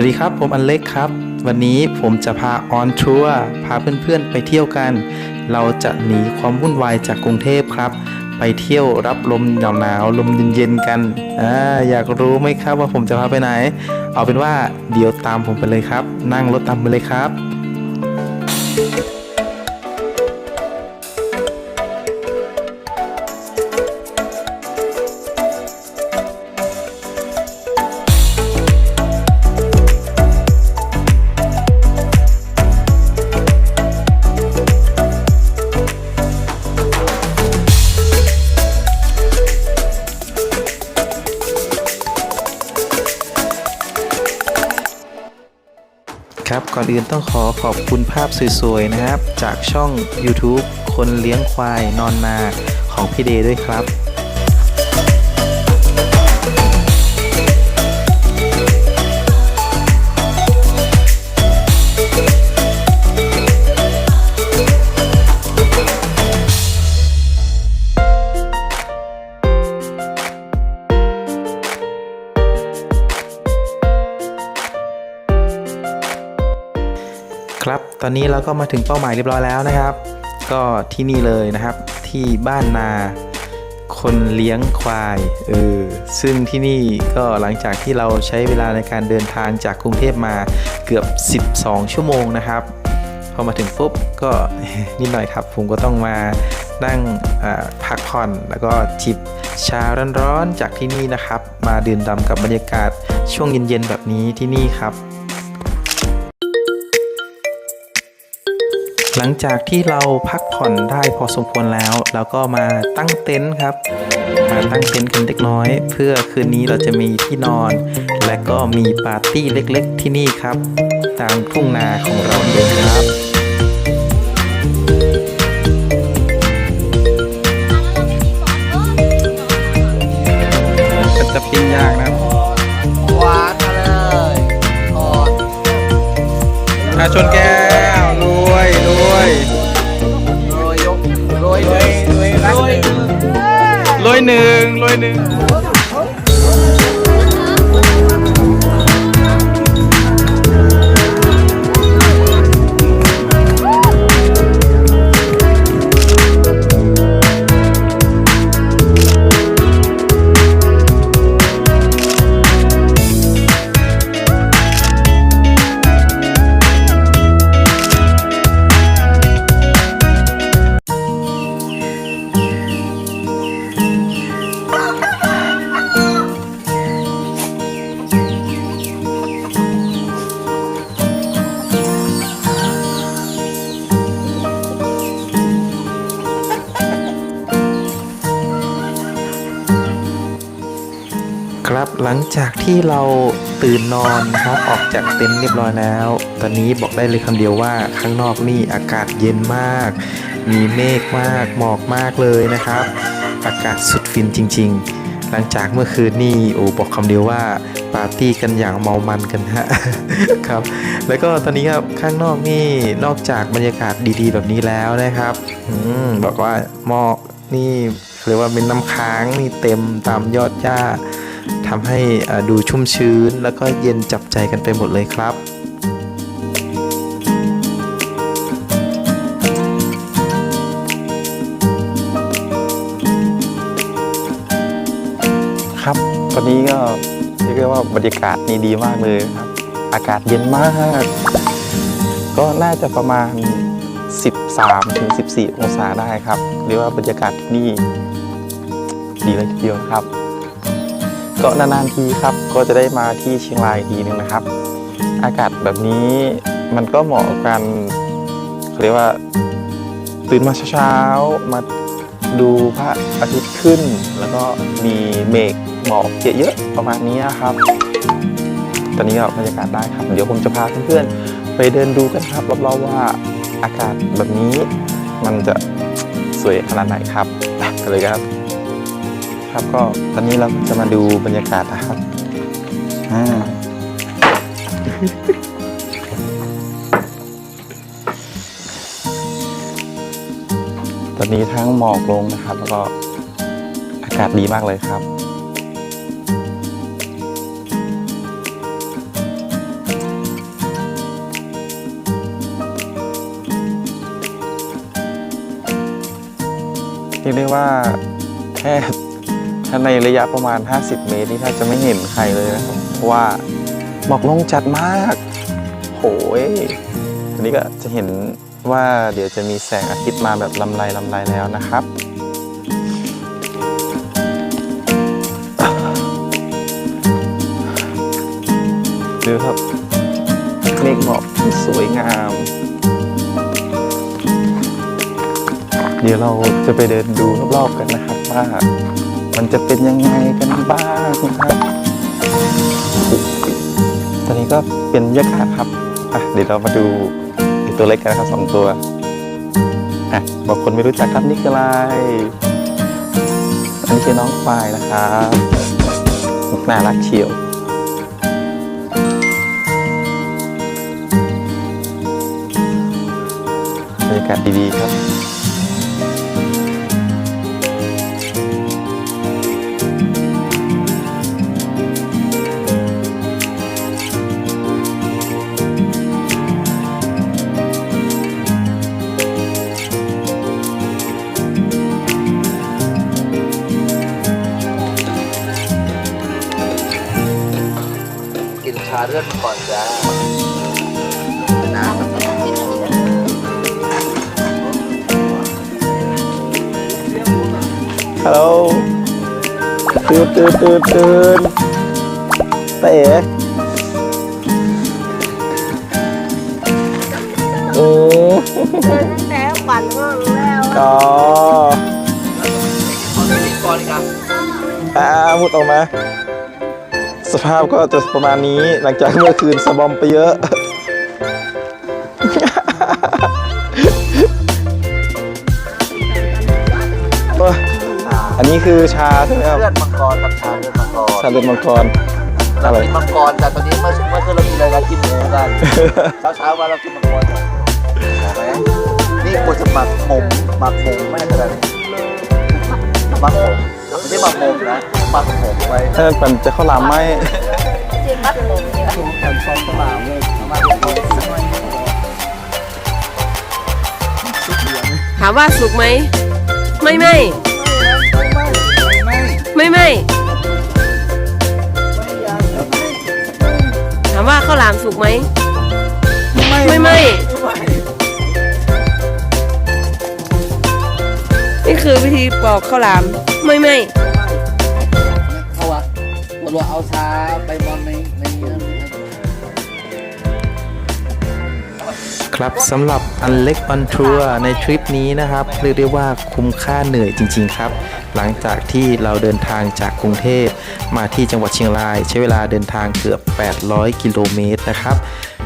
วัสดีครับ ผมอันเล็กครับ วันนี้ผมจะพาออนทัวร์พาเพื่อนๆไปเที่ยวกัน เราจะหนีความวุ่นวายจากกรุงเทพครับ ไปเที่ยวรับลมหนาวๆลมเย็นๆกันอ่าอยากรู้ไหมครับว่าผมจะพาไปไหน เอาเป็นว่าเดี๋ยวตามผมไปเลยครับ นั่งรถตามไปเลยครับ ครับ ก่อนอื่นต้องขอขอบคุณภาพสวยๆนะครับ จากช่อง YouTube คนเลี้ยงควายนอนนาของพี่เดย์ด้วยครับ ครับ ตอนนี้เราก็มาถึงเป้าหมายเรียบร้อยแล้วนะครับ ก็ที่นี่เลยนะครับ ที่บ้านนา คนเลี้ยงควายเออซึ่งที่นี่ก็หลังจากที่เราใช้เวลาในการเดินทางจากกรุงเทพมาเกือบ 12 ชั่วโมงนะครับ พอมาถึงปุ๊บก็นิดหน่อยครับ ผมก็ต้องมานั่งพักผ่อนแล้วก็จิบชาร้อนๆจากที่นี่นะครับ มาดื่มด่ำกับบรรยากาศช่วงเย็นๆแบบนี้ที่นี่ครับ หลังจากที่เราพักผ่อนได้พอสมควรแล้วเราก็มาตั้งเต็นท์ครับ มาตั้งเต็นท์กันเล็กน้อย เพื่อคืนนี้เราจะมีที่นอน และก็มีปาร์ตี้เล็กๆที่นี่ครับ ตามทุ่งนาของเราเองครับจะปิ้งย่างนะครับหวานมาเลยก่อนอาชนแก้ว รวยรวยโรยยกโรยรวยรยโรยรวยหนึ่งรวยหนึ่ง ครับ หลังจากที่เราตื่นนอนนะครับ ออกจากเต็นท์เรียบร้อยแล้ว ตอนนี้บอกได้เลยคำเดียวว่าข้างนอกนี่อากาศเย็นมาก มีเมฆมาก หมอกมากเลยนะครับ อากาศสุดฟินจริง ๆ หลังจากเมื่อคืนนี่โอ้บอกคำเดียวว่าปาร์ตี้กันอย่างเมามันกันฮะครับ แล้วก็ตอนนี้ครับข้างนอกนี่นอกจากบรรยากาศดีๆ แบบนี้แล้วนะครับอบอกว่าหมอกนี่เรียกว่าเป็นน้ำค้างนี่เต็มตามยอดหญ้า ทำให้ดูชุ่มชื้น แล้วก็เย็นจับใจกันไปหมดเลยครับครับตอนนี้ก็เรียกได้ว่าบรรยากาศนี่ดีมากเลยครับ อากาศเย็นมาก ก็น่าจะประมาณ 13ถึง14 องศาได้ครับเรียกว่าบรรยากาศที่นี่ดีเลยทีเดียวครับ ก็นานๆทีครับ ก็จะได้มาที่เชียงรายทีนึงนะครับ อากาศแบบนี้มันก็เหมาะกับการเขาเรียกว่า ตื่นมาเช้าๆมาดูพระอาทิตย์ขึ้น แล้วก็มีเมฆหมอกเยอะๆประมาณนี้ครับ ตอนนี้ก็บรรยากาศได้ครับ เดี๋ยวผมจะพาเพื่อนๆไปเดินดูกันครับรอบๆว่าอากาศแบบนี้มันจะสวยขนาดไหนครับไปกันเลยครับ ครับก็ตอนนี้เราจะมาดูบรรยากาศนะครับอตอนนี้ทั้งหมอกลงนะครับ แล้วก็อากาศดีมากเลยครับเรียกได้ว่าแทบ ถ้าในระยะประมาณ 50 เมตรนี่ถ้าจะไม่เห็นใครเลยนะครับเพราะว่าหมอกลงจัดมาก โหยอันนี้ก็จะเห็นว่าเดี๋ยวจะมีแสงอาทิตย์มาแบบลำไรลำไรแล้วนะครับดูครับเมฆหมอกที่สวยงาม เดี๋ยวเราจะไปเดินดูรอบๆกันนะครับว่า มันจะเป็นยังไงกันบ้างนะครับ ตอนนี้ก็เป็นบรรยากาศครับอะเดี๋ยวเรามาดูตัวเล็กกันนะครับสองตัวอะบอกคนไม่รู้จักครับนี่คืออะไรอันนี้คือน้องควายนะครับน่ารักเชียวบรรยากาศดีๆครับาเลือดก่อนจ้าน้ำมันต้องกินฮัลโหลตื่นตื่นตื่นตื่นเต๋อืมแล้วปั่นก็รู้แล้วอ๋อก่อนครับอ่าพูดออกมา สภาพก็จะประมาณนี้หลังจากเมื่อคืนสะบอมไปเยอะโอ้ยอันนี้คือชาใช่ไหมครับเลือดมังกรกับชาเลือดมังกรชาเลือดมังกรเราอะไรกินมังกรแต่ตอนนี้เมื่อเมื่อคืนเรากินอะไรเรากินหมูกันเช้าเช้าๆมาเรากินมังกรก่อนเอาไหมนี่ควรจะหมักหมมหมักหมมไม่ใช่อะไรหมักหมม ไม่ใช่หมักหมมนะหมักหมมไว้ถ้ามันจะข้าวหลามไหมจริงมัดลมเนี่ยกันฟองสลามเลยเอามาเดี๋ยวเอาไว้ถามว่าสุกไหม ไม่ไม่ไม่ไม่ถามว่าข้าวหลามสุกไหมไม่ไม่ คือวิธีปอกข้าวหลาม ไม่ไม่เขาอะเราเอาชาไปบอลในในนี้นครับสำหรับอันเล็กออนทัวร์ในทริปนี้นะครับเรียกได้ว่าคุ้มค่าเหนื่อยจริง ๆ ครับ หลังจากที่เราเดินทางจากกรุงเทพมาที่จังหวัดเชียงราย ใช้เวลาเดินทางเกือบ 800 กิโลเมตรนะครับ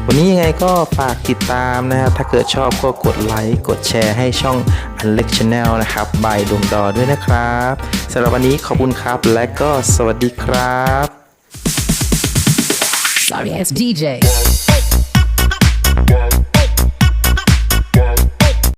วันนี้ยังไงก็ฝากติดตามนะครับ ถ้าเกิดชอบก็กดไลค์กดแชร์ให้ช่องอันเล็กชาแนลนะครับบายดวงดอด้วยนะครับสำหรับวันนี้ขอบคุณครับและก็สวัสดีครับ Sorry, it's DJ.